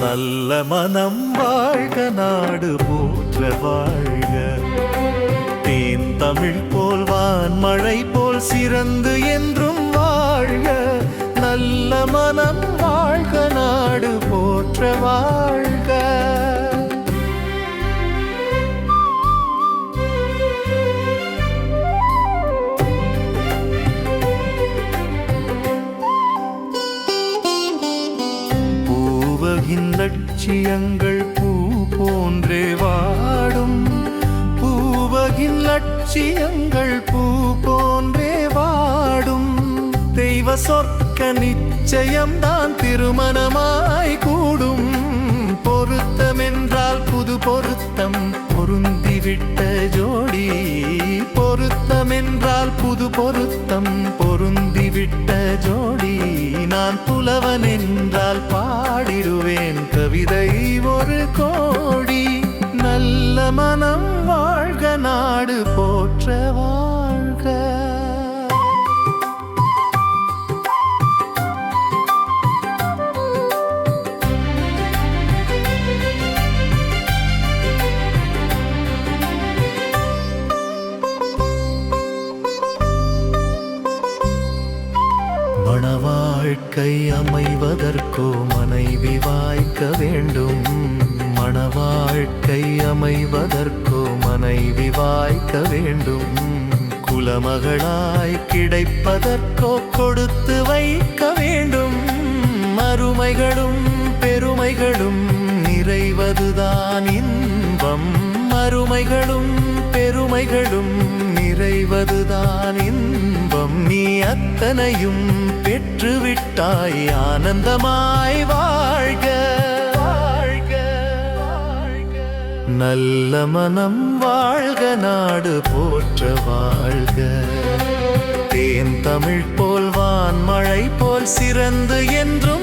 நல்ல மனம் வாழ்க நாடு போற்ற வாழ்க. தேன் தமிழ் போல் வான் மழை போல் சிறந்து என்றும் வாழ்க. நல்ல மனம் வாழ்க நாடு போற்ற வாழ்க. பூவகின் லட்சியங்கள் பூ போன்றே வாடும். பூவகின் லட்சியங்கள் பூ போன்றே வாடும். தெய்வ சொர்க்க நிச்சயம்தான் திருமணமாய் கூடும். பொருத்தம் என்றால் புது பொருத்தம் பொருந்திவிட்ட ஜோடி. பொருத்தம் என்றால் புது பொருத்தம் பொருந்திவிட்ட ஜோடி. நான் புலவன் என்றால் பாடிரு கவிதை ஒரு கோடி நல்ல மனம் வாழ்க நாடு வாழ்க்கை அமைவதற்கோ மனைவி வாய்க்க வேண்டும். மணவாழ்க்கை அமைவதற்கோ மனைவி வாய்க்க வேண்டும். குலமகளாய் கிடைப்பதற்கோ கொடுத்து வைக்க வேண்டும். மறுமைகளும் பெருமைகளும் நிறைவதுதான் இன்பம். மறுமைகளும் பெருமைகளும் நிறைவதுதான் இன்பம். நீ அத்தனையும் பெற்றுவிட்டாய். ஆனந்தமாய் வாழ்க. வாழ்க. வாழ்க. நல்ல மனம் வாழ்க நாடு போற்ற வாழ்க. தேன் தமிழ் போல் வான் மழை போல் சிறந்து என்றும்